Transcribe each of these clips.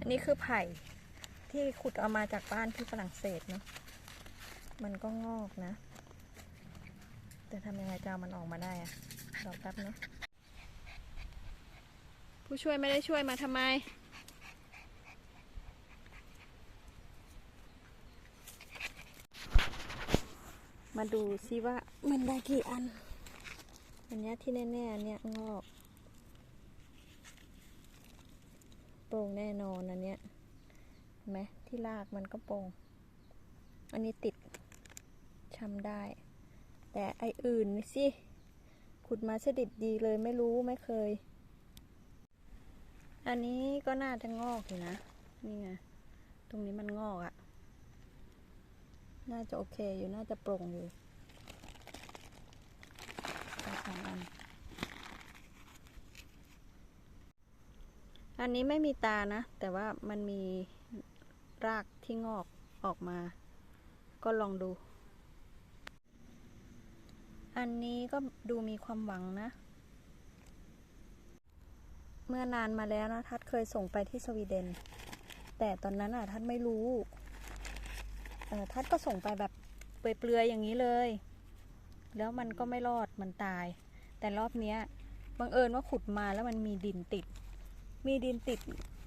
อันนี้คือไผ่ที่ขุดเอามาจากบ้านที่ฝรั่งเศสเนาะ มันก็งอกนะ แต่ทำยังไงจะเอามันออกมาได้อะรอแป๊บเนาะ ผู้ช่วยไม่ได้ช่วยมาทำไม มาดูซิว่ามันได้กี่อัน อันเนี้ยที่แน่ๆเนี้ยงอก โปร่งแน่นอนอันเนี้ยไหมที่รากมันก็โปร่ง อันนี้ติดช้ำได้ แต่ไออื่นสิขุดมาสดิดดีเลยไม่รู้ไม่เคย อันนี้ก็น่าจะงอกอยู่นะ นี่ไง ตรงนี้มันงอกอะ่ะ น่าจะโอเคอยู่น่าจะโปร่งอยู่ไปสองอัน อันนี้ไม่มีตานะ แต่ว่ามันมีรากที่งอกออกมา ก็ลองดู อันนี้ก็ดูมีความหวังนะ เมื่อนานมาแล้วนะทัดเคยส่งไปที่สวีเดน แต่ตอนนั้นอะทัดไม่รู้ทัดก็ส่งไปแบบเปลือยๆอย่างนี้เลย แล้วมันก็ไม่รอดมันตาย แต่รอบเนี้ยบังเอิญว่าขุดมาแล้วมันมีดินติด มีดินติด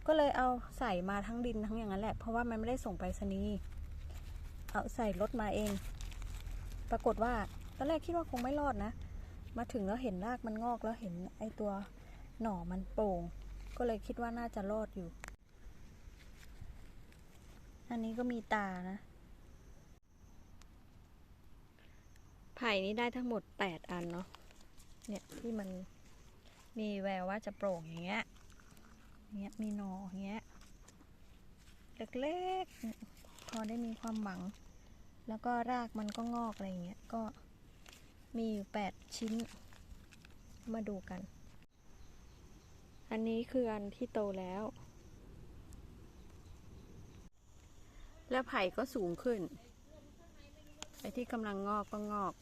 ก็เลยเอาใส่มาทั้งดินทั้งอย่างนั้นแหละ เพราะว่ามันไม่ได้ส่งไปรษณีย์เอาใส่รถมาเอง ปรากฏว่าตอนแรกคิดว่าคงไม่รอดนะ มาถึงแล้วเห็นรากมันงอกแล้วเห็นไอตัวหน่อมันโปร่ง ก็เลยคิดว่าน่าจะรอดอยู่ อันนี้ก็มีตานะ ไผ่นี้ได้ทั้งหมดแปดอันเนาะ เนี่ยที่มันมีแววว่าจะโปร่งอย่างเงี้ย เงี้ยมีหนออย่างเงี้ยเล็กๆ พอได้มีความหวัง แล้วก็รากมันก็งอกอะไรเงี้ยก็มีอยู่แปดชิ้น มาดูกัน อันนี้คืออันที่โตแล้ว แล้วไผ่ก็สูงขึ้นไอ้ที่กำลังงอกก็งอก